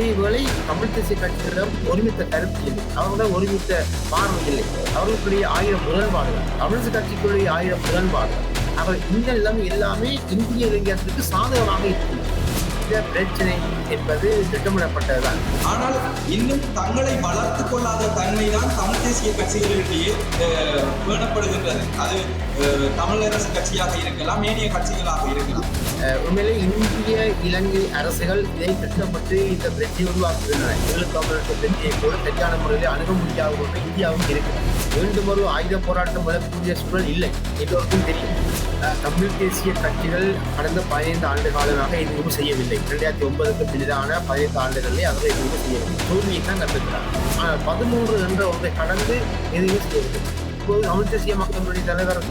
அதேவேளை தமிழ் தேசிய கட்சியிடம் ஒருமித்த கருத்து இல்லை. அவர்களிடம் ஒருமித்த பார்வை இல்லை. அவர்களுக்குரிய ஆயிரம் முரண்பாடுகள் தமிழரசு கட்சிக்குரிய ஆயிரம் முரண்பாடுகள் அவர் இந்த நிலம் எல்லாமே இந்திய இளைஞர்களுக்கு சாதகமாக இருக்கும் இந்த பிரச்சனை என்பது திட்டமிடப்பட்டதுதான். ஆனால் இன்னும் தங்களை வளர்த்துக் கொள்ளாத தன்மைதான் தமிழ் தேசிய கட்சிகளிடையே பேணப்படுகின்றது. அது தமிழரசு கட்சியாக இருக்கலாம் ஏனைய கட்சிகளாக இருக்கலாம். உண்மையிலே இந்திய இலங்கை அரசுகள் இதை திட்டமிட்டு இந்த பிரச்சனையை உருவாக்குகின்றன. ஈழத் தமிழர்கள் பிரச்சனையை கூட சரியான முறையில் அணுக முடியாத இந்தியாவும் இந்தியாவுக்கு இருக்கிறது. மீண்டும் ஒரு ஆயுத போராட்டம் வரக்கூடிய சூழல் இல்லை. எல்லோருக்கும் தெரியும். தமிழ் தேசிய கட்சிகள் கடந்த பதினைந்து ஆண்டு காலமாக எதுவும் செய்யவில்லை. இரண்டாயிரத்தி ஒன்பதுக்கு பின்னரான பதினைந்து ஆண்டுகளிலே அவர்கள் எதுவும் செய்யவில்லை. தோல்வியை தான் கற்றுக்கிறார் ஆனால் பதிமூன்று என்ற ஒன்றை கடந்து எதுவும் செய்யவில்லை. இப்போது தமிழ் தேசிய மக்களுடைய தலைவர்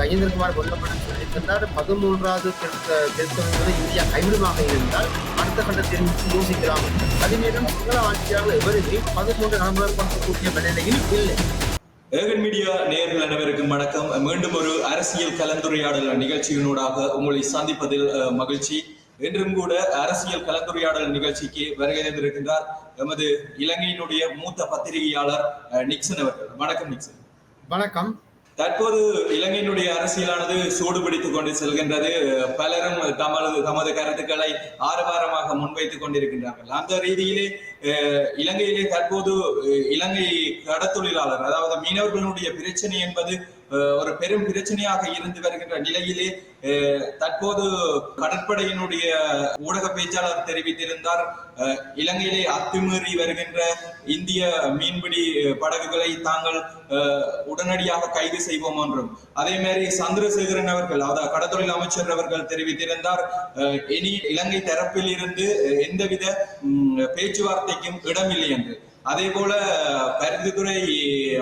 கஜேந்திரகுமார் கொல்லப்படும் சொல்லியிருந்தார் பதிமூன்றாவது திருத்த திருத்தம் என்பதை இந்தியா கைவிடுமாக இருந்தால் அடுத்த கட்ட தெரிவித்து யோசிக்கலாம். அதே நேரம் சிங்கள ஆட்சியாளர்கள் எவருமே பதிமூன்று நடைமுறைப்படுத்தக்கூடிய மனநிலையில் இல்லை. ஏகன் மீடியா நேர்கள் அனைவருக்கும் வணக்கம். மீண்டும் ஒரு அரசியல் கலந்துரையாடல் நிகழ்ச்சியினூடாக உங்களை சந்திப்பதில் மகிழ்ச்சி. என்றும் கூட அரசியல் கலந்துரையாடல் நிகழ்ச்சிக்கு வருகை தந்திருக்கின்றார் எமது இலங்கையினுடைய மூத்த பத்திரிகையாளர் அஹ், நிக்சன் அவர்கள். வணக்கம் நிக்சன். வணக்கம். தற்போது இலங்கையினுடைய அரசியலானது சூடுபிடித்துக் கொண்டு செல்கின்றது. பலரும் தமது தமது கருத்துக்களை ஆரவாரமாக முன்வைத்துக் கொண்டிருக்கின்றார்கள். அந்த ரீதியிலே அஹ், இலங்கையிலே தற்போது இலங்கை கடத்தொழிலாளர் அதாவது மீனவர்களுடைய பிரச்சனை என்பது ஒரு பெரும் பிரச்சனையாக இருந்து வருகின்ற நிலையிலே அஹ், தற்போது கடற்படையினுடைய ஊடக பேச்சாளர் தெரிவித்திருந்தார். அஹ், இலங்கையிலே அத்துமீறி வருகின்ற இந்திய மீன்பிடி படகுகளை தாங்கள் அஹ், உடனடியாக கைது செய்வோம் என்றும். அதே மாதிரி சந்திரசேகரன் அவர்கள் அதாவது கடத்தொழில் அமைச்சர் அவர்கள் தெரிவித்திருந்தார். அஹ், இனி இலங்கை தரப்பில் இருந்து அஹ், எந்தவித பேச்சுவார்த்தைக்கும் இடமில்லை என்று. அதே போல பருத்தித்துறை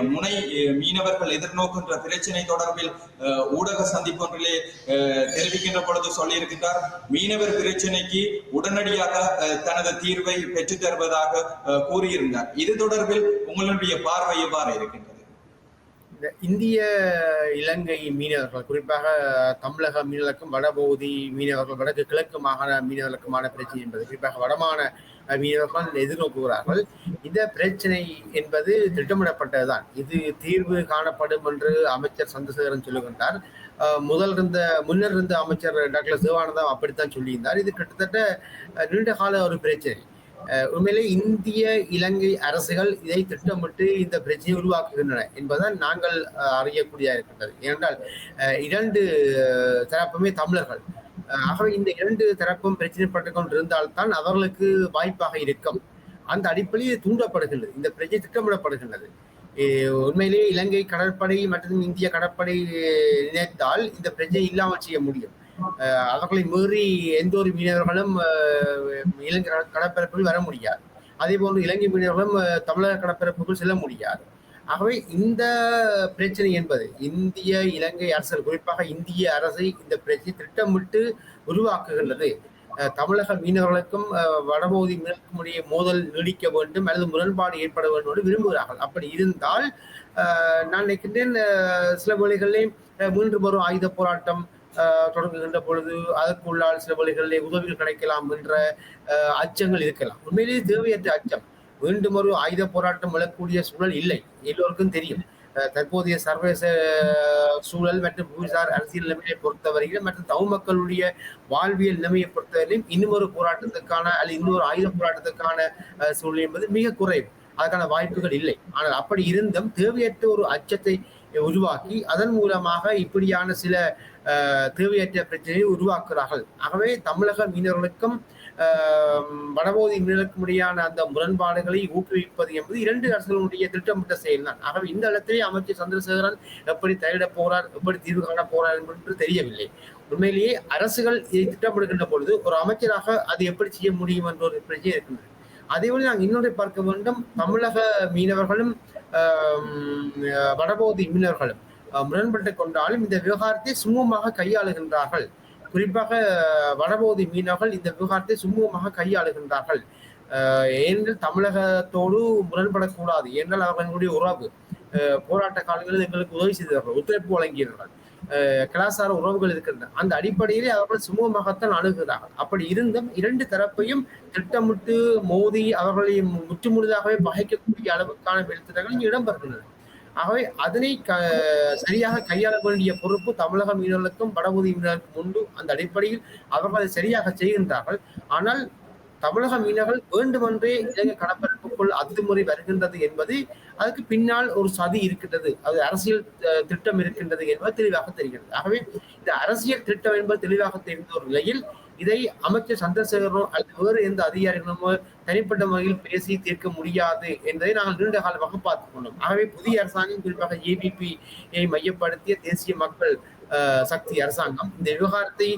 முனை மீனவர்கள் எதிர்நோக்கின்ற பிரச்சனை தொடர்பில் அஹ், ஊடக சந்திப்பொன்றிலே அஹ், தெரிவிக்கின்ற பொழுது சொல்லியிருக்கின்றார் மீனவர் பிரச்சனைக்கு உடனடியாக அஹ், தனது தீர்வை பெற்றுத் தருவதாக கூறியிருந்தார். இது தொடர்பில் உங்களுடைய பார்வை எவ்வாறு இருக்கின்றது? இந்திய இலங்கை மீனவர்கள் குறிப்பாக தமிழக மீனவர்களுக்கும் வடபகுதி மீனவர்கள் வடக்கு கிழக்கு மாகாண மீனவர்களுக்குமான பிரச்சனை என்பது குறிப்பாக வடமான மீனவர்கள் எதிர்நோக்குகிறார்கள். இந்த பிரச்சனை என்பது திட்டமிடப்பட்டதுதான். இது தீர்வு காணப்படும் என்று அமைச்சர் சந்திரசேகரன் சொல்லுகின்றார். முதல் இருந்த முன்னர் இருந்த அமைச்சர் டாக்டர் சிவானந்தம் அப்படித்தான் சொல்லியிருந்தார். இது கிட்டத்தட்ட நீண்ட கால ஒரு பிரச்சனை. உண்மையிலே இந்திய இலங்கை அரசுகள் இதை திட்டமிட்டு இந்த பிரச்சனையை உருவாக்குகின்றன என்பதுதான் நாங்கள் அறியக்கூடியதாக இருக்கின்றது. ஏனென்றால் இரண்டு தரப்புமே தமிழர்கள். ஆகவே இந்த இரண்டு தரப்பும் பிரச்சனை பிரச்சனைப்பட்டு கொண்டிருந்தால்தான் அவர்களுக்கு வாய்ப்பாக இருக்கும். அந்த அடிப்படையில் தூண்டப்படுகின்றது. இந்த பிரச்சனை திட்டமிடப்படுகின்றது. உண்மையிலேயே இலங்கை கடற்படை மற்றும் இந்திய கடற்படை நினைத்தால் இந்த பிரச்சனை இல்லாமல் செய்ய முடியும். அவர்களை மீறி எந்த ஒரு மீனவர்களும் இலங்கை கடற்பரப்புகள் வர முடியாது. அதே போன்று இலங்கை மீனவர்களும் தமிழக கடற்பரப்புக்குள் செல்ல முடியாது. ஆகவே இந்த பிரச்சனை என்பது இந்திய இலங்கை அரசு குறிப்பாக இந்திய அரசை இந்த பிரச்சனை திட்டமிட்டு உருவாக்குகின்றது. அஹ், தமிழக மீனவர்களுக்கும் வடபகுதி மீனவர்களுக்கும் இடையே மோதல் நீடிக்க வேண்டும் அல்லது முரண்பாடு ஏற்பட வேண்டும் என்று விரும்புகிறார்கள். அப்படி இருந்தால் நான் நினைக்கின்றேன் சில வேளைகளிலே மீண்டும் வரும் ஆயுத போராட்டம் தொடங்குகின்ற பொழுது அதற்குள்ளால் சில வழிகளிலே உதவிகள் கிடைக்கலாம் என்ற அச்சங்கள் இருக்கலாம். உண்மையிலேயே தேவையற்ற அச்சம். மீண்டும் ஒரு ஆயுத போராட்டம் எழக்கூடிய சூழல் இல்லை. எல்லோருக்கும் தெரியும். தற்போதைய சர்வதேச சூழல் மற்றும் புவிசார் அரசியல் நிலைமையை பொறுத்தவரையிலும் மற்றும் தமிழ் மக்களுடைய வாழ்வியல் நிலைமையை பொறுத்தவரையிலும் இன்னுமொரு போராட்டத்துக்கான அல்லது இன்னொரு ஆயுத போராட்டத்துக்கான சூழல் என்பது மிக குறைவு. அதற்கான வாய்ப்புகள் இல்லை. ஆனால் அப்படி இருந்தும் தேவையற்ற ஒரு அச்சத்தை உருவாக்கி அதன் மூலமாக இப்படியான சில தேவையற்ற பிரச்சனையை உருவாக்குகிறார்கள். ஆகவே தமிழக மீனவர்களுக்கும் வடபகுதி மீனவர்களுக்கும் இடையான அந்த முரண்பாடுகளை ஊக்குவிப்பது என்பது இரண்டு அரசுகளுடைய திட்டமிட்ட செயல்தான். ஆகவே இந்த இடத்திலே அமைச்சர் சந்திரசேகரன் எப்படி தலையிடப் போகிறார் எப்படி தீர்வு காணப் போகிறார் என்று தெரியவில்லை. உண்மையிலேயே அரசுகள் இதை திட்டமிடுகின்ற பொழுது ஒரு அமைச்சராக அது எப்படி செய்ய முடியும் என்ற ஒரு பிரச்சனை இருக்கின்றது. அதேபோல் நாங்கள் இன்னொன்று பார்க்க வேண்டும். தமிழக மீனவர்களும் வடபகுதி மீனவர்களும் முரண்பட்டு கொண்டாலும் இந்த விவகாரத்தை சுமூகமாக கையாளுகின்றார்கள். குறிப்பாக வடபகுதி மீனவர்கள் இந்த விவகாரத்தை சுமூகமாக கையாளுகின்றார்கள். ஏனென்றால் தமிழகத்தோடு முரண்படக்கூடாது. ஏனென்றால் அவர்களுடைய உறவு போராட்ட காலங்களில் எங்களுக்கு உதவி செய்தார்கள் ஒத்துழைப்பு வழங்கியவர்கள் அஹ், கலாச்சார உறவுகள் இருக்கின்றன. அந்த அடிப்படையிலே அவர்கள் சுமூகமாகத்தான் அணுகுகிறார்கள். அப்படி இருந்தும் இரண்டு தரப்பையும் திட்டமிட்டு மோதி அவர்களை முற்றுமுழுதாகவே பகைக்கக்கூடிய அளவுக்கான வெளித்திட்டங்கள் இங்கு இடம்பெறுகின்றன. ஆகவே அதனை க சரியாக கையாள வேண்டிய பொறுப்பு தமிழக மீனவர்களுக்கும் வடபகுதி மீனவர்களுக்கும் உண்டு. அந்த அடிப்படையில் அவர்கள் அதை சரியாக செய்கின்றார்கள். ஆனால் தமிழக மீனவர்கள் வேண்டுமென்றே இலங்கை கடற்பரப்புக்குள் அத்துமுறை வருகின்றது என்பது அதுக்கு பின்னால் ஒரு சதி இருக்கின்றது. அது அரசியல் திட்டம் இருக்கின்றது என்பது தெளிவாக தெரிகிறது. ஆகவே இந்த அரசியல் திட்டம் என்பது தெளிவாக தெரிந்த ஒரு நிலையில் இதை அமைச்சர் சந்திரசேகரோ அல்லது வேறு எந்த அதிகாரிகளோ தனிப்பட்ட முறையில் பேசி தீர்க்க முடியாது என்பதை நாங்கள் நீண்ட காலமாக பார்த்துக் கொண்டோம். ஆகவே புதிய அரசாங்கம் குறிப்பாக ஏபிபியை மையப்படுத்திய தேசிய மக்கள் சக்தி அரசாங்கம் இந்த விவகாரத்தை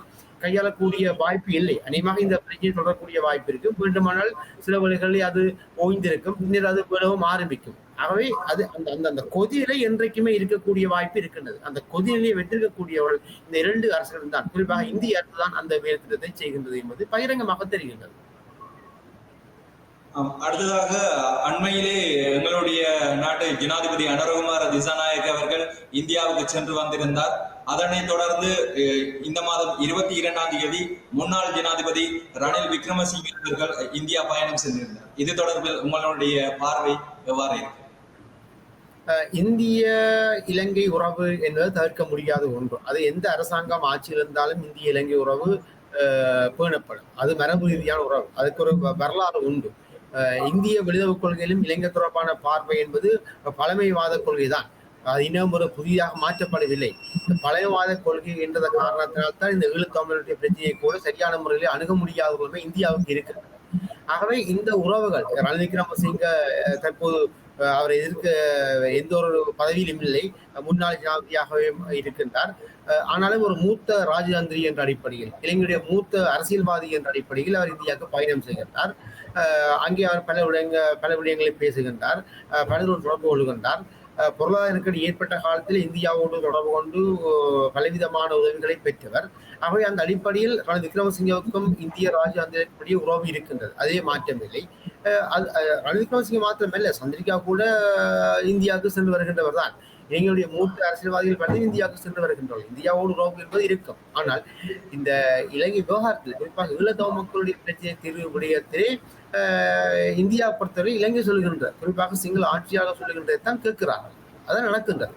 கையாளக்கூடிய வாய்ப்பு இல்லை. அநேகமாக இந்த பிரச்சனை தொடரக்கூடிய வாய்ப்பு இருக்கு. வேண்டுமானால் சில வழிகளில் அது ஓய்ந்திருக்கும். பின்னர் அது விடவும் ஆரம்பிக்கும். ஆகவே அது அந்த அந்த அந்த கொதிநிலை என்றைக்குமே இருக்கக்கூடிய வாய்ப்பு இருக்கின்றது. அந்த கொதிநிலையை வெற்றிருக்கக்கூடியவர்கள் இந்த இரண்டு அரசுகள் தான். குறிப்பாக இந்திய அரசு தான் அந்த வேலை திட்டத்தை செய்கின்றது என்பது பகிரங்கமாக தெரிகின்றது. அடுத்ததாக அண்மையிலே எங்களுடைய நாட்டு ஜனாதிபதி அனரகுமார திசாநாயக் அவர்கள் இந்தியாவுக்கு சென்று வந்திருந்தார். அதனைத் தொடர்ந்து அஹ், இந்த மாதம் இருபத்தி இரண்டாம் தேதி முன்னாள் ஜனாதிபதி ரணில் விக்ரமசிங்க அவர்கள் இந்தியா பயணம் சென்றிருந்தார். இது தொடர்பில் உங்களுடைய பார்வை எவ்வாறு இந்திய இலங்கை உறவு என்பது தவிர்க்க முடியாத ஒன்று. அது எந்த அரசாங்கம் ஆட்சியில் இருந்தாலும் இந்திய இலங்கை உறவு பேணப்படும். அது மரபு ரீதியான உறவு. அதுக்கு ஒரு வரலாறு உண்டு. அஹ், இந்திய வெளியுறவு கொள்கையிலும் இலங்கை தொடர்பான பார்வை என்பது பழமைவாத கொள்கை தான் அது இன்னும் ஒரு புதிதாக மாற்றப்படவில்லை. இந்த பழையவாத கொள்கை என்ற காரணத்தினால்தான் இந்த ஈழத்தமிழருடைய பிரச்சனையை கூட சரியான முறையில் அணுக முடியாத உரிமை இந்தியாவுக்கு இருக்கிறது. ஆகவே இந்த உறவுகள் ரணில் விக்ரமசிங்க அஹ், தற்போது அவர் எதிர்க்க எந்த ஒரு பதவியிலும் இல்லை. முன்னாள் ஜனாதிபதியாகவே இருக்கின்றார். ஆனாலும் ஒரு மூத்த ராஜதந்திரி என்ற அடிப்படையில் இலங்கையுடைய மூத்த அரசியல்வாதி என்ற அடிப்படையில் அவர் இந்தியாவுக்கு பயணம் செய்கின்றார். அங்கே அவர் பல விடயங்கள் பல விடயங்களை பேசுகின்றார். பலருடன் தொடர்பு கொள்கின்றார். பொருளாதார நெருக்கடி ஏற்பட்ட காலத்தில் இந்தியாவோடு தொடர்பு கொண்டு பலவிதமான உதவிகளை பெற்றவர். ஆகவே அந்த அடிப்படையில் ரணில் விக்ரமசிங்கவுக்கும் இந்திய ராஜாந்திரக்கூடிய உறவு இருக்கின்றது. அதே மாற்றமில்லை அஹ் ரணில் விக்ரமசிங்க மாத்திரமல்ல சந்திரிகா கூட இந்தியாவுக்கு சென்று வருகின்றவர் தான் எங்களுடைய மூத்த அரசியல்வாதிகள் பற்றி இந்தியாவுக்கு சென்று வருகின்றனர் இந்தியாவோடு உறவு என்பது இருக்கும். ஆனால் இந்த இலங்கை விவகாரத்தில் குறிப்பாக ஈழத்தமிழ் மக்களுடைய பிரச்சனை தீர்வு விடயத்திலே அஹ், இந்தியா பொறுத்தவரை இலங்கை சொல்கின்ற குறிப்பாக சிங்கள ஆட்சியாளர் சொல்லுகின்றதை தான் கேட்கிறார்கள். அதான் நடக்கின்றது.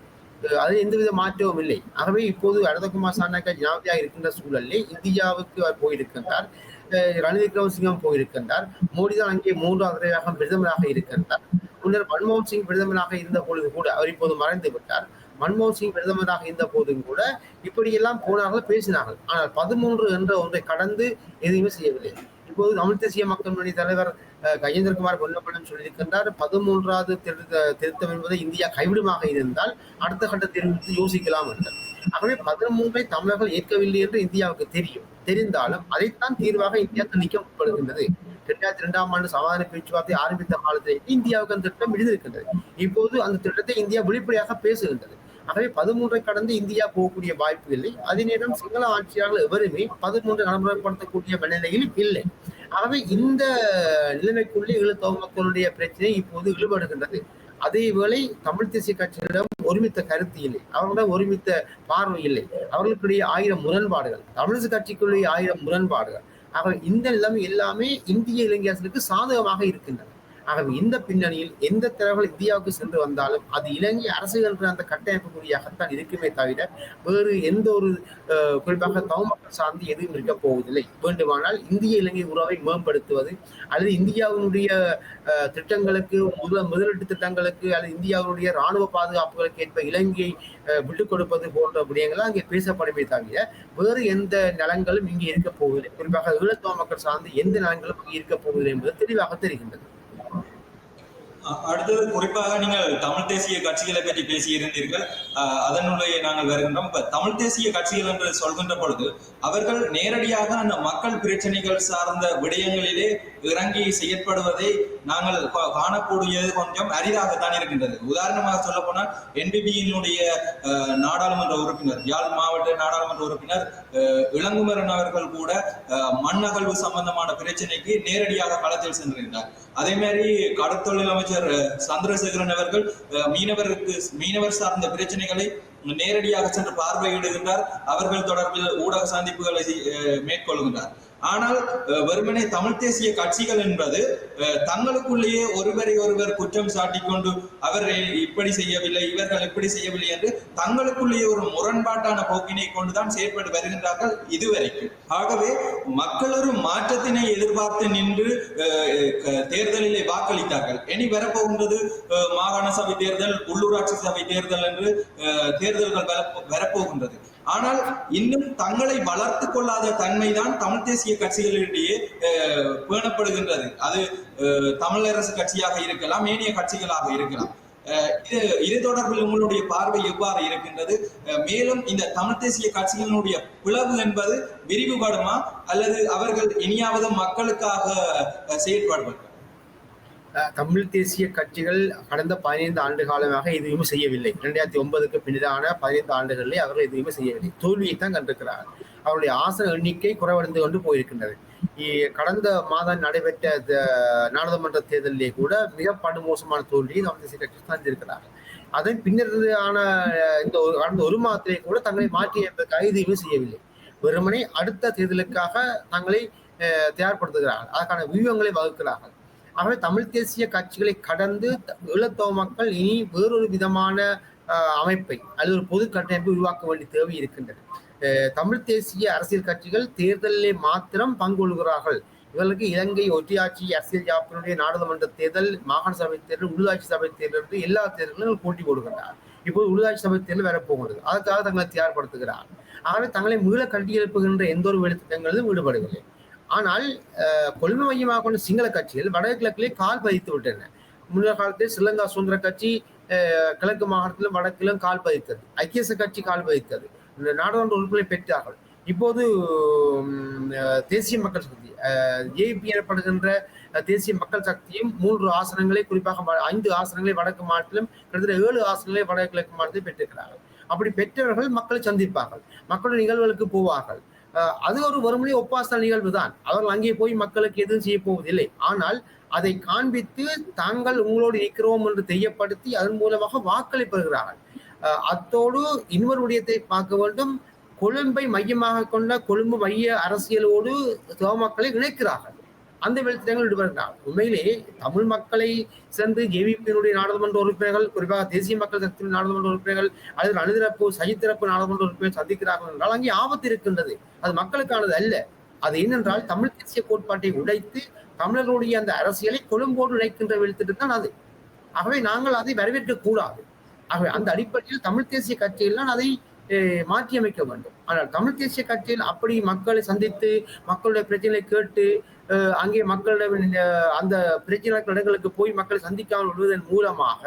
அது எந்தவித மாற்றமும் இல்லை. ஆகவே இப்போது அரதகுமார் சாணக்கா ஜனாதிபதியாக இருக்கின்ற சூழலில் இந்தியாவுக்கு அவர் போயிருக்கின்றார். ரணில் விக்ரமசிங்கம் போயிருக்கின்றார். மோடி தான் அங்கே மூன்றாவது தடவையாக பிரதமராக இருக்கின்றார். முன்னர் மன்மோகன் சிங் பிரதமராக இருந்த பொழுது கூட அவர் இப்போது மறைந்து விட்டார். மன்மோகன் சிங் பிரதமராக இருந்த போதும் கூட இப்படியெல்லாம் போனார்கள் பேசினார்கள். ஆனால் பதிமூன்று என்ற ஒன்றை கடந்து எதுவுமே செய்யவில்லை. இப்போது தமிழ் தேசிய மக்கள் முன்னணி தலைவர் கஜேந்திரகுமார் கொல்லப்படம் சொல்லியிருக்கின்றார். பதிமூன்றாவது திருத்த திருத்தம் என்பதை இந்தியா கைவிடுமாக இருந்தால் அடுத்த கட்ட திருத்தத்தை யோசிக்கலாம் என்றார் ஆகவே பதிமூன்றை தமிழர்கள் ஏற்கவில்லை என்று இந்தியாவுக்கு தெரியும். தெரிந்தாலும் அதைத்தான் தீர்வாக இந்தியா திணிக்கப்படுகின்றது. இரண்டாயிரத்தி இரண்டாம் ஆண்டு சமாதான பேச்சுவார்த்தை ஆரம்பித்த காலத்தில் இந்தியாவுக்கு அந்த திட்டம் எழுதியிருக்கின்றது இப்போது அந்த திட்டத்தை இந்தியா வெளிப்படையாக பேசுகின்றது. ஆகவே பதிமூன்றை கடந்து இந்தியா போகக்கூடிய வாய்ப்பு இல்லை. அதே நேரம் சிங்கள ஆட்சியாளர்கள் எவருமே பதிமூன்றை நடைமுறைப்படுத்தக்கூடிய நிலையில் இல்லை. ஆகவே இந்த நிலைமைக்குள்ளே ஈழத்தமிழ் மக்களுடைய பிரச்சனை இப்போது இழுபடுகின்றது. அதேவேளை தமிழ் தேசிய கட்சியிடம் ஒருமித்த கருத்து இல்லை. அவர்களிடம் ஒருமித்த பார்வை இல்லை. அவர்களுக்குடைய ஆயிரம் முரண்பாடுகள். தமிழரசு கட்சிக்குள்ளேயே ஆயிரம் முரண்பாடுகள். ஆக இந்த நிலைமை எல்லாமே இந்திய இளைஞர்களுக்கு சாதகமாக இருக்கின்றன. ஆகவே இந்த பின்னணியில் எந்த தலைவர்கள் இந்தியாவுக்கு சென்று வந்தாலும் அது இலங்கை அரசு என்ற அந்த கட்டமைப்புக்குரியாகத்தான் இருக்குமே தவிர வேறு எந்த ஒரு குறிப்பாக தமிழ் மக்கள் சார்ந்து எதுவும் இருக்க போவதில்லை. வேண்டுமானால் இந்திய இலங்கை உறவை மேம்படுத்துவது அல்லது இந்தியாவினுடைய திட்டங்களுக்கு முதல் முதலீட்டு திட்டங்களுக்கு அல்லது இந்தியாவுடைய ராணுவ பாதுகாப்புகளுக்கு ஏற்ப இலங்கையை விட்டுக் கொடுப்பது போன்ற விடயங்கள் அங்கே பேசப்படுமே தவிர வேறு எந்த நலங்களும் இங்கே இருக்க போவதில்லை. குறிப்பாக ஈழத்தமிழ் மக்கள் சார்ந்து எந்த நலங்களும் இங்கே இருக்க போவதில்லை என்பது தெளிவாக தெரிகின்றது. அடுத்தது குறிப்பாக நீங்கள் தமிழ் தேசிய கட்சிகளை பற்றி பேசியிருந்தீர்கள். அதனுடைய நாங்கள் வருகின்றோம். இப்ப தமிழ் தேசிய கட்சிகள் என்று சொல்கின்ற பொழுது அவர்கள் நேரடியாக அந்த மக்கள் பிரச்சனைகள் சார்ந்த விடயங்களிலே இறங்கி செயற்படுவதை நாங்கள் காணக்கூடியது கொஞ்சம் அரிதாகத்தான் இருக்கின்றது. உதாரணமாக சொல்ல போனால் என்பிபியினுடைய நாடாளுமன்ற உறுப்பினர் யாழ் மாவட்ட நாடாளுமன்ற உறுப்பினர் அஹ், இளங்குமரன் அவர்கள் கூட மண் அகழ்வு சம்பந்தமான பிரச்சனைக்கு நேரடியாக களத்தில் சென்றிருந்தார். அதே மாதிரி கடற்தொழில் அமைச்சர் அமைச்சர் சந்திரசேகரன் அவர்கள் மீனவருக்கு மீனவர் சார்ந்த பிரச்சனைகளை நேரடியாக சென்று பார்வையிடுகின்றார். அவர்கள் தொடர்பில் ஊடக சந்திப்புகளை மேற்கொள்கின்றார். ஆனால் வெறுமனே தமிழ் தேசிய கட்சிகள் என்பது அஹ், தங்களுக்குள்ளேயே ஒருவரை ஒருவர் குற்றம் சாட்டிக்கொண்டு அவர் இப்படி செய்யவில்லை இவர்கள் இப்படி செய்யவில்லை என்று தங்களுக்குள்ளேயே ஒரு முரண்பாட்டான போக்கினை கொண்டுதான் செயற்பட்டு வருகின்றார்கள் இதுவரைக்கும். ஆகவே மக்கள் ஒரு மாற்றத்தினை எதிர்பார்த்து நின்று அஹ், தேர்தலிலே வாக்களித்தார்கள். இனி வரப்போகின்றது அஹ், மாகாண சபை தேர்தல் உள்ளூராட்சி சபை தேர்தல் என்று அஹ், தேர்தல்கள் வரப்போகின்றது. ஆனால் இன்னும் தங்களை வளர்த்து கொள்ளாத தன்மைதான் தமிழ் தேசிய கட்சிகளிடையே பேணப்படுகின்றது. அது அஹ், தமிழரசு கட்சியாக இருக்கலாம் ஏனைய கட்சிகளாக இருக்கலாம். அஹ், இது இது தொடர்பில் உங்களுடைய பார்வை எவ்வாறு இருக்கின்றது? மேலும் இந்த தமிழ் தேசிய கட்சிகளினுடைய பிளவு என்பது விரிவுபடுமா? அல்லது அவர்கள் இனியாவது மக்களுக்காக அஹ், செயற்படுவார்கள் தமிழ் தேசிய கட்சிகள் கடந்த பதினைந்து ஆண்டு காலமாக எதுவுமே செய்யவில்லை. இரண்டாயிரத்தி ஒன்பதுக்கு பின்னதான பதினைந்து ஆண்டுகளிலே அவர்கள் எதுவுமே செய்யவில்லை. தோல்வியை தான் கண்டிருக்கிறார்கள் அவருடைய ஆசன எண்ணிக்கை குறைவடைந்து கொண்டு போயிருக்கின்றது. கடந்த மாதம் நடைபெற்ற நாடாளுமன்ற தேர்தலிலே கூட மிக படுமோசமான தோல்வியை தமிழ் தேசிய கட்சி தந்திருக்கிறார்கள் அதன் பின்னரான இந்த ஒரு கடந்த ஒரு மாதத்திலே கூட தங்களை மாற்றி என்பதற்காக எதுவுமே செய்யவில்லை. வெறுமனே அடுத்த தேர்தலுக்காக தங்களை தயார்படுத்துகிறார்கள். அதற்கான வியூகங்களை வகுக்கிறார்கள். ஆகவே தமிழ் தேசிய கட்சிகளை கடந்து த- மக்கள் இனி வேறொரு விதமான அமைப்பை அல்லது ஒரு பொது கட்டமைப்பை உருவாக்க வேண்டிய தேவை இருக்கின்றது. தமிழ் தேசிய அரசியல் கட்சிகள் தேர்தலிலே மாத்திரம் பங்கு கொள்கிறார்கள். இவர்களுக்கு இலங்கை ஒற்றியாட்சி அரசியல் யாப்பினுடைய நாடாளுமன்ற தேர்தல் மாகாண சபை தேர்தல் உள்ளாட்சி சபை தேர்தல் எல்லா தேர்தல்களும் போட்டி போடுகிறார் இப்போது உள்ளாட்சி சபை தேர்தல் வரப்போகிறது அதற்காக தங்களை தயார்படுத்துகிறார் ஆனால் தங்களை மீள கட்டியெழுப்புகின்ற எந்த ஒரு வேலைத்திட்டங்களிலும் ஈடுபடவில்லை. ஆனால் அஹ், கொள்கை மையமாக கொண்ட சிங்கள கட்சிகள் வடகிழக்கிலே கால் பதித்து விட்டன. முன்னர் காலத்தில் ஸ்ரீலங்கா சுதந்திர கட்சி கிழக்கு மாகாணத்திலும் வடக்கிலும் கால் பதித்தது. ஐக்கிய கட்சி கால் பதித்தது. இந்த நாடாளுமன்ற உறுப்பினை பெற்றார்கள். இப்போது தேசிய மக்கள் சக்தி ஏபி எனப்படுகின்ற தேசிய மக்கள் சக்தியும் மூன்று ஆசனங்களை குறிப்பாக ஐந்து ஆசனங்களை வடக்கு மாநிலத்திலும் கிட்டத்தட்ட ஏழு ஆசனங்களை வடகிழக்கு மாநிலத்தில் பெற்றிருக்கிறார்கள். அப்படி பெற்றவர்கள் மக்களை சந்திப்பார்கள். மக்களுடைய நிகழ்வுகளுக்கு போவார்கள். அது ஒரு வறுமொழி ஒப்பாசன நிகழ்வு தான் அவர்கள் அங்கே போய் மக்களுக்கு எதுவும் செய்ய போவதில்லை. ஆனால் அதை காண்பித்து தாங்கள் உங்களோடு இருக்கிறோம் என்று தெரியப்படுத்தி அதன் மூலமாக வாக்களை பெறுகிறார்கள். அத்தோடு இன்னொரு விடயத்தை பார்க்க வேண்டும். கொழும்பை மையமாக கொண்ட கொழும்பு மைய அரசியலோடு மக்களை இணைக்கிறார்கள். அந்த வெளித்திட்டங்கள் ஈடுபடுகிறார்கள் உண்மையிலே தமிழ் மக்களை சேர்ந்து ஏவிபியினுடைய நாடாளுமன்ற உறுப்பினர்கள் குறிப்பாக தேசிய மக்கள் சக்தியின் நாடாளுமன்ற உறுப்பினர்கள் அல்லது அணுதிறப்பு சகித்திறப்பு நாடாளுமன்ற உறுப்பினர் சந்திக்கிறார்கள் என்றால் அங்கே ஆபத்து இருக்கின்றது. அது மக்களுக்கானது அல்ல. அது என்னென்றால் தமிழ் தேசிய கோட்பாட்டை உடைத்து தமிழர்களுடைய அந்த அரசியலை கொழும்போடு இணைக்கின்ற வெளித்திட்டம் தான் அது. ஆகவே நாங்கள் அதை வரவேற்க கூடாது ஆகவே அந்த அடிப்படையில் தமிழ் தேசிய கட்சியெல்லாம் அதை மாற்றியமைக்க வேண்டும். ஆனால் தமிழ் தேசிய கட்சியில் அப்படி மக்களை சந்தித்து மக்களுடைய பிரச்சனைகளை கேட்டு அங்கே மக்களிடம் அந்த பிரச்சனை இடங்களுக்கு போய் மக்களை சந்திக்காமல் விடுவதன் மூலமாக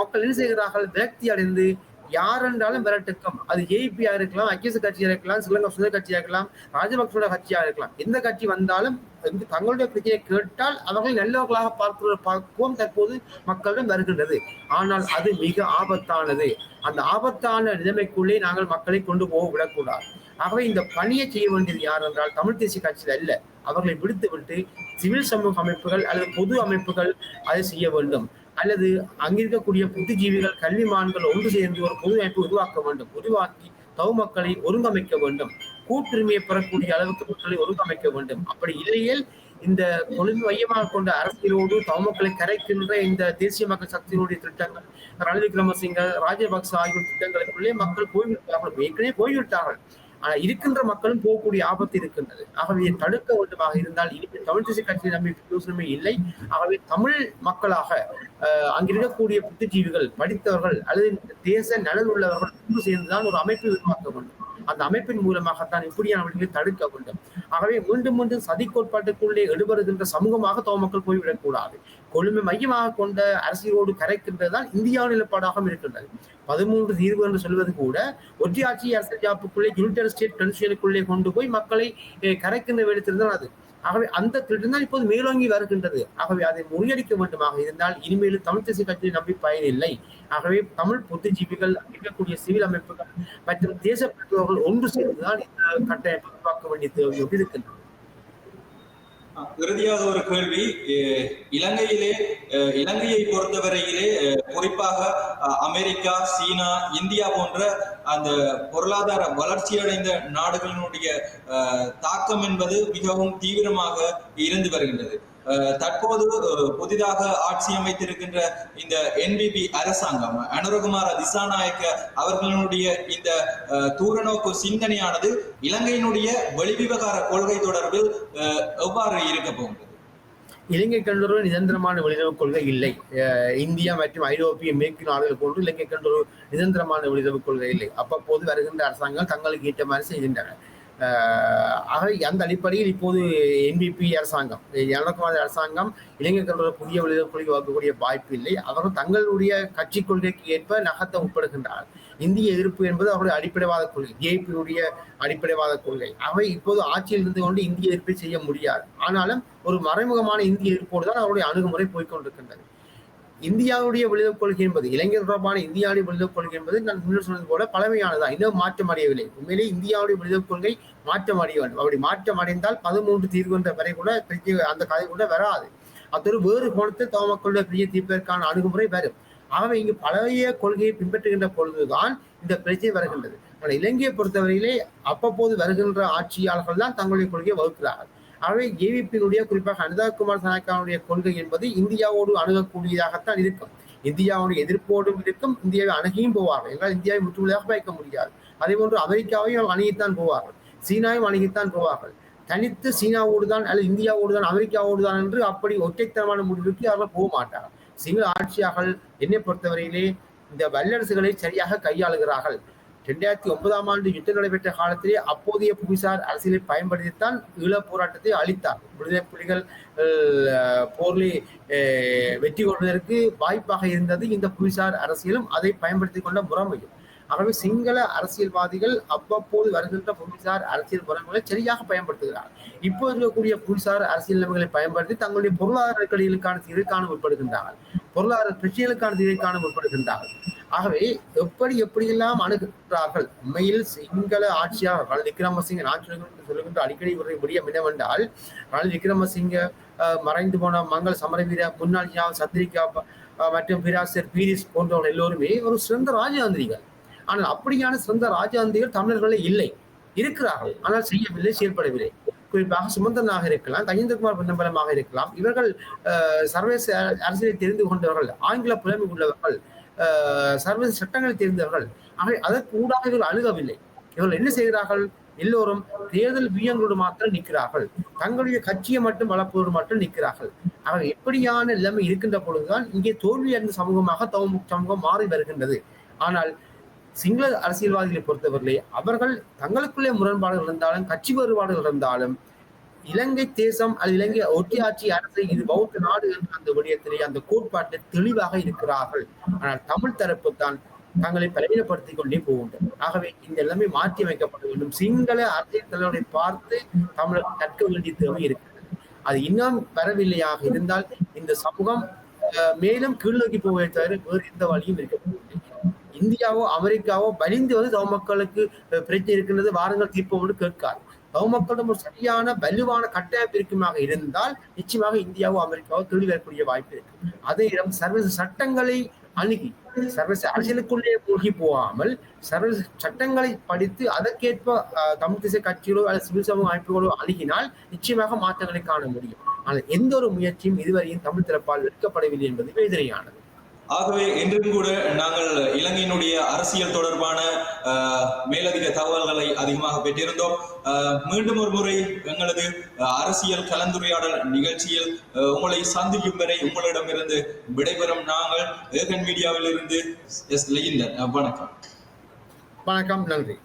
மக்கள் என்ன செய்கிறார்கள்? விரக்தி அடைந்து யார் என்றாலும் விரட்டுக்கும். அது ஏபியா இருக்கலாம் ஐக்கிய கட்சியா இருக்கலாம் ஸ்ரீலங்கா சுதந்திர கட்சியா இருக்கலாம் ராஜபக்சோட கட்சியா இருக்கலாம். எந்த கட்சி வந்தாலும் வந்து தங்களுடைய பிரச்சனையை கேட்டால் அவர்கள் நல்லவர்களாக பார்க்கிற பக்குவம் தற்போது மக்களிடம் வருகின்றது. ஆனால் அது மிக ஆபத்தானது. அந்த ஆபத்தான நிலைமைக்குள்ளே நாங்கள் மக்களை கொண்டு போக விடக்கூடாது. ஆகவே இந்த பணியை செய்ய வேண்டியது யார் என்றால் தமிழ் தேசிய கட்சியில் அல்ல அவர்களை விடுத்து விட்டு சிவில் சமூக அமைப்புகள் அல்லது பொது அமைப்புகள் அதை செய்ய வேண்டும். அல்லது அங்கிருக்கக்கூடிய புத்திஜீவிகள் கல்விமான்கள் ஒன்று சேர்ந்து ஒரு பொது அமைப்பு உருவாக்க வேண்டும். உருவாக்கி தவ மக்களை ஒருங்கமைக்க வேண்டும். கூட்டுரிமையை பெறக்கூடிய அளவுக்கு மக்களை ஒருங்கமைக்க வேண்டும். அப்படி இல்லையில் இந்த கொழும்பு மையமாக கொண்ட அரசியலோடு தவமக்களை கரைக்கின்ற இந்த தேசிய மக்கள் சக்தியினுடைய திட்டங்கள் ரணில் விக்ரமசிங்க ராஜபக்ச ஆகியோர் திட்டங்களுக்குள்ளே மக்கள் போய்விட்டார்கள். ஏற்கனவே போய்விட்டார்கள். ஆனால் இருக்கின்ற மக்களும் போகக்கூடிய ஆபத்து இருக்கின்றது. ஆகவே தடுக்க வேண்டுமாக இருந்தால் இனி தமிழ் தேசிய கட்சி நம்பி யோசனை இல்லை. ஆகவே தமிழ் மக்களாக அஹ், அங்கிருக்கக்கூடிய புத்திஜீவிகள் படித்தவர்கள் அல்லது தேச நலன் உள்ளவர்கள் ஒன்று சேர்ந்துதான் ஒரு அமைப்பை உருவாக்க வேண்டும். அந்த அமைப்பின் மூலமாகத்தான் இப்படியானவர்களை தடுக்க வேண்டும். ஆகவே மீண்டும் மீண்டும் சதி கோட்பாட்டுக்குள்ளே எடுபடுகின்ற சமூகமாக தோமக்கள் போய்விடக்கூடாது. கொழுமை மையமாக கொண்ட அரசியலோடு கரைக்கின்றதுதான் இந்தியா நிலப்பாடாகவும் இருக்கின்றது. பதிமூன்று தீர்வு என்று சொல்வது கூட ஒற்றையாட்சி அரசியல் ஜாப்புக்குள்ளே யுனைடெட் ஸ்டேட் கன்ஸ்டியூஷனுக்குள்ளே கொண்டு போய் மக்களை கரைக்கின்ற வேடத்தில்தான் அது. ஆகவே அந்த திட்டம் தான் இப்போது மேலோங்கி வருகின்றது. ஆகவே அதை முறியடிக்க வேண்டுமாக இருந்தால் இனிமேலும் தமிழ் தேசிய கட்சியை நம்பி பயனில்லை. ஆகவே தமிழ் புத்திஜீவிகள் இருக்கக்கூடிய சிவில் அமைப்புகள் மற்றும் தேசப்பற்றவர்கள் ஒன்று சேர்ந்துதான் இந்த கட்டமைப்பை உருவாக்க வேண்டிய தேவையோடு இருக்கின்றன. இறுதியாக ஒரு கேள்வி. அஹ் இலங்கையிலே அஹ் இலங்கையை பொறுத்தவரையிலே குறிப்பாக அஹ் அமெரிக்கா சீனா இந்தியா போன்ற அந்த பொருளாதார வளர்ச்சியடைந்த நாடுகளினுடைய அஹ் தாக்கம் என்பது மிகவும் தீவிரமாக இருந்து வருகின்றது. தற்போது புதிதாக ஆட்சி அமைத்திருக்கின்ற இந்த என்பிபி அரசாங்கம் அனுரகுமார திசாநாயக்க அவர்களுடைய இந்த அஹ், தூரநோக்கு சிந்தனையானது இலங்கையினுடைய வெளிவிவகார கொள்கை தொடர்பில் அஹ், எவ்வாறு இருக்க போகிறது இலங்கை கண்டொரு நிரந்தரமான வெளியுறவு கொள்கை இல்லை. இந்தியா மற்றும் ஐரோப்பிய மேற்கு நாடுகள் போன்று இலங்கை கண்டொரு நிரந்தரமான வெளியுறவு கொள்கை இல்லை. அப்பப்போது வருகின்ற அரசாங்கம் தங்களுக்கு ஏற்ற மாதிரி செய்கின்றன. ஆக அந்த அடிப்படையில் இப்போது என்பிபி அரசாங்கம் ஜனகுமார் அரசாங்கம் இளைஞர்களோட புதிய வெளியுறவு வகுக்கக்கூடிய வாய்ப்பு இல்லை. அவர்கள் தங்களுடைய கட்சி கொள்கைக்கு ஏற்ப நகர்த்த உட்படுகின்றார் இந்திய எதிர்ப்பு என்பது அவருடைய அடிப்படைவாத கொள்கை ஜேபியுடைய அடிப்படைவாத கொள்கை. அவை இப்போது ஆட்சியில் இருந்து கொண்டு இந்திய எதிர்ப்பை செய்ய முடியாது. ஆனாலும் ஒரு மறைமுகமான இந்திய எதிர்ப்போடு தான் அவருடைய அணுகுமுறை போய்கொண்டிருக்கின்றது இந்தியாவுடைய வெளியுறவு கொள்கை என்பது இளைஞர் தொடர்பான இந்தியாவுடைய வெளியுறவு கொள்கை என்பது நான் முன்னர் சொன்னது போல பழமையானதா இன்னும் மாற்றம் அடையவில்லை. உண்மையிலே இந்தியாவுடைய வெளியுறவு கொள்கை மாற்றம் அடைய வேண்டும். அப்படி மாற்றம் அடைந்தால் பதிமூன்று தீர்வு என்ற வரை கூட பிரச்சனை அந்த கதை கூட வராது. அத்தொரு வேறு கோணத்தில் தோமக்களுடைய பெரிய பிரிய தீர்ப்பதற்கான அணுகுமுறை வரும். ஆகவே இங்கு பழைய கொள்கையை பின்பற்றுகின்ற பொழுதுதான் இந்த பிரச்சனை வருகின்றது. ஆனால் இலங்கையை பொறுத்தவரையிலே அவ்வப்போது வருகின்ற ஆட்சியாளர்கள் தான் தங்களுடைய கொள்கையை வகுக்கிறார்கள். ஆகவே ஏவிபியினுடைய குறிப்பாக அனுதாகுமார் சனாக்காவுடைய கொள்கை என்பது இந்தியாவோடு அணுகக்கூடியதாகத்தான் இருக்கும். இந்தியாவுடைய எதிர்ப்போடும் இருக்கும் இந்தியாவை அணுகியும் போவார்கள். என்றால் இந்தியாவை முற்றுமுறையாக பயக்க முடியாது. அதே போன்று அமெரிக்காவையும் அணுகித்தான் போவார்கள். சீனாவையும் அணுகித்தான் போவார்கள். தனித்து சீனாவோடு தான் அல்லது இந்தியாவோடு தான் அமெரிக்காவோடு தான் என்று அப்படி ஒற்றைத்தனமான முடிவுக்கு அவர்கள் போக மாட்டார்கள். சிங்கள ஆட்சியாளர்கள் என்னை பொறுத்தவரையிலே இந்த வல்லரசுகளை சரியாக கையாளுகிறார்கள். ரெண்டாயிரத்தி ஒன்பதாம் ஆண்டு யுத்தம் நடைபெற்ற காலத்திலே அப்போதைய புவிசார் அரசியலை பயன்படுத்தித்தான் ஈழ போராட்டத்தை அளித்தார் விடுதலை புலிகள் அஹ், அஹ், வெற்றி கொள்வதற்கு வாய்ப்பாக இருந்தது இந்த புவிசார் அரசியலும் அதை பயன்படுத்திக் கொண்ட முறைமையும். ஆகவே சிங்கள அரசியல்வாதிகள் அவ்வப்போது வருகின்ற புவிசார் அரசியல் முறைகளை சரியாக பயன்படுத்துகிறார். இப்போ இருக்கக்கூடிய புவிசார் அரசியல் நிலைமைகளை பயன்படுத்தி தங்களுடைய பொருளாதார நெருக்கடிகளுக்கான தீர்வை காண முற்படுகின்றார்கள். பொருளாதார பிரச்சனைகளுக்கான தீர்வை காண முற்படுகின்றார்கள். ஆகவே எப்படி எப்படியெல்லாம் அணுகுகிறார்கள்? உண்மையில் சிங்கள ஆட்சியாளர் ரணில் விக்ரமசிங்க நான் சொல்லுகின்ற சொல்லுகின்ற அடிக்கடி உரை முடியும் என்னவென்றால் ரணில் விக்ரமசிங்க மறைந்து போன மங்கள் சமரவீர முன்னாள் சந்திரிகா மற்றும் பிராசர் பீரிஸ் போன்றவர்கள் எல்லோருமே ஒரு சிறந்த ராஜாந்திரிகள். ஆனால் அப்படியான சிறந்த ராஜாந்திரிகள் தமிழர்களே இல்லை. இருக்கிறார்கள். ஆனால் செய்யவில்லை செயல்படவில்லை. குறிப்பாக சுமந்தனாக இருக்கலாம் கஜேந்திரகுமார் பொன்னம்பலமாக இருக்கலாம். இவர்கள் சர்வதேச அரசியலை தெரிந்து கொண்டவர்கள் ஆங்கில புலமை உள்ளவர்கள். சர்வதேச சட்டங்களை தெரிந்தவர்கள் ஆகவே அதற்கு ஊடாக இவர்கள் அணுகவில்லை. இவர்கள் என்ன செய்கிறார்கள்? எல்லோரும் தேர்தல் வியங்களோடு மாத்திரம் நிற்கிறார்கள். தங்களுடைய கட்சியை மட்டும் வளர்ப்பதோடு மட்டும் நிற்கிறார்கள். ஆக எப்படியான நிலைமை இருக்கின்ற பொழுதுதான் இங்கே தோல்வி அடைந்த சமூகமாக சமூகம் மாறி வருகின்றது. ஆனால் சிங்கள அரசியல்வாதிகளை பொறுத்தவரையிலே அவர்கள் தங்களுக்குள்ளே முரண்பாடுகள் இருந்தாலும் கட்சி வேறுபாடுகள் இருந்தாலும் இலங்கை தேசம் அது இலங்கை ஒட்டியாட்சி அரசு இது பௌத்த நாடு என்ற அந்த விடயத்திலே அந்த கோட்பாட்டில் தெளிவாக இருக்கிறார்கள். ஆனால் தமிழ் தரப்பு தான் தங்களை பலவீனப்படுத்திக் கொண்டே போகின்றனர் ஆகவே இந்த எல்லாமே மாற்றி அமைக்கப்பட வேண்டும். சிங்கள அரசியல் தலைவரை பார்த்து தமிழர் கற்க வேண்டிய தேவை இருக்கிறது. அது இன்னும் வரவில்லையாக இருந்தால் இந்த சமூகம் அஹ், மேலும் கீழ்நோக்கி போவதை தவிர வேறு எந்த வழியும் இருக்க இந்தியாவோ அமெரிக்காவோ வலிந்து வந்து தவ மக்களுக்கு பிரச்சனை இருக்கின்றது வாரங்கள் தீர்ப்போடு கேட்காது. பகுமக்களிடம் ஒரு சரியான வலுவான கட்டமைப்பு இருக்குமாக இருந்தால் நிச்சயமாக இந்தியாவோ அமெரிக்காவோ தொழில் வரக்கூடிய வாய்ப்பு இருக்கு. அதே இடம் சர்வதேச சட்டங்களை அணுகி சர்வதேச அரசியலுக்குள்ளே மூழ்கி போகாமல் சர்வதேச சட்டங்களை படித்து அதற்கேற்ப தமிழ் தேசிய கட்சிகளோ அல்லது சிவில் சமூக அமைப்புகளோ அணுகினால் நிச்சயமாக மாற்றங்களை காண முடியும். ஆனால் எந்த ஒரு முயற்சியும் இதுவரையும் தமிழ் தரப்பால் எடுக்கப்படவில்லை என்பது வேதனையானது ஆகவே என்றும் கூட நாங்கள் இலங்கையினுடைய அரசியல் தொடர்பான மேலதிக தகவல்களை அதிகமாக பெற்றிருந்தோம். அஹ், மீண்டும் ஒரு முறை எங்களது அஹ், அரசியல் கலந்துரையாடல் நிகழ்ச்சியில் உங்களை சந்திக்கும் வரை உங்களிடமிருந்து விடைபெறும் நாங்கள் ஏகன் மீடியாவில் இருந்து எஸ் வணக்கம். வணக்கம் நன்றி.